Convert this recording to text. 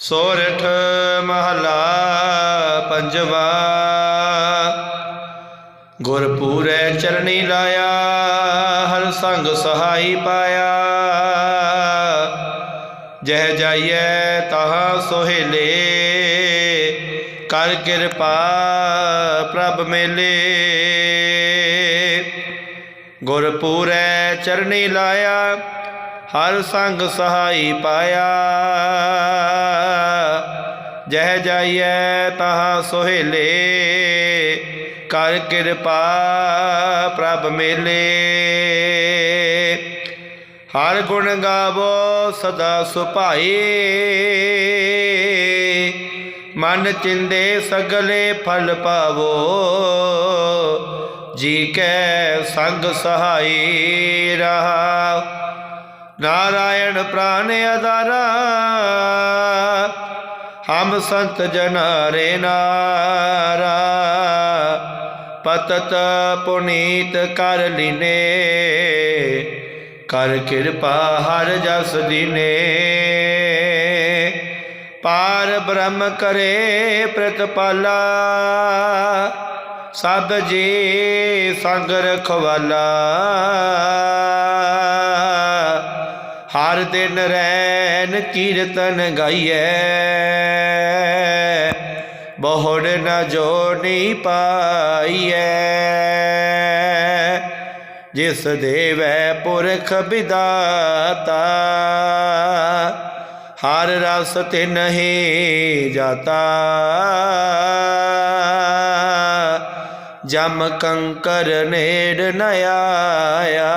ਸੋਰਠ ਮਹਲਾ ਪੰਜਵਾ। ਗੁਰਪੂਰੈ ਚਰਣੀ ਲਾਇਆ, ਹਰ ਸੰਗ ਸਹਾਈ ਪਾਇਆ। ਜਹ ਜਾਈਐ ਤਹਾਂ ਸੋਹਿਲੇ, ਕਰ ਕਿਰਪਾ ਪ੍ਰਭ ਮੇਲੇ। ਗੁਰਪੂਰੈ ਚਰਣੀ ਲਾਇਆ, ਹਰ ਸੰਗ ਸਹਾਈ ਪਾਇਆ। ਜਹ ਜਾਈਐ ਤਹਾਂ ਸੋਹਿਲੇ, ਕਰ ਕਿਰਪਾ ਪ੍ਰਭ ਮੇਲੇ। ਹਰ ਗੁਣ ਗਾਵੋ ਸਦਾ ਸੁਭਾਈ, ਮਨ ਚਿੰਦੇ ਸਗਲੇ ਫਲ ਪਾਵੋ। ਜੀ ਕੈ ਸੰਗ ਸਹਾਈ ਰਹਾ, ਨਾਰਾਇਣ ਪ੍ਰਾਨ ਅਦਾਰਾ ਹਮ ਸੰਤ ਜਨਾਰੇ ਨਾਰਾ, ਪਤਤ ਪੁਨੀਤ ਕਰ ਲਿਨੇ, ਕਰ ਕਿਰਪਾ ਹਰ ਜਸ ਦੀਨੇ। ਪਾਰ ਬ੍ਰਹਮ ਕਰੇ ਪ੍ਰਤਪਾਲਾ, ਸਭ ਜੀ ਸੰਗ ਰਖਵਾਲਾ। ਹਰ ਦਿਨ ਰੈਨ ਕੀਰਤਨ ਗਾਈਐ। ਬਹੁੜ ਨ ਜੋਨੀ ਪਾਈਐ। ਜਿਸ ਦੇਵੈ ਪੁਰਖ ਵਿਦਾਤਾ, ਹਰ ਰਸ ਤੇ ਨਹੀਂ ਜਾਤਾ। ਜਮ ਕੰਕਰ ਨੇੜ ਨ ਆਇਆ।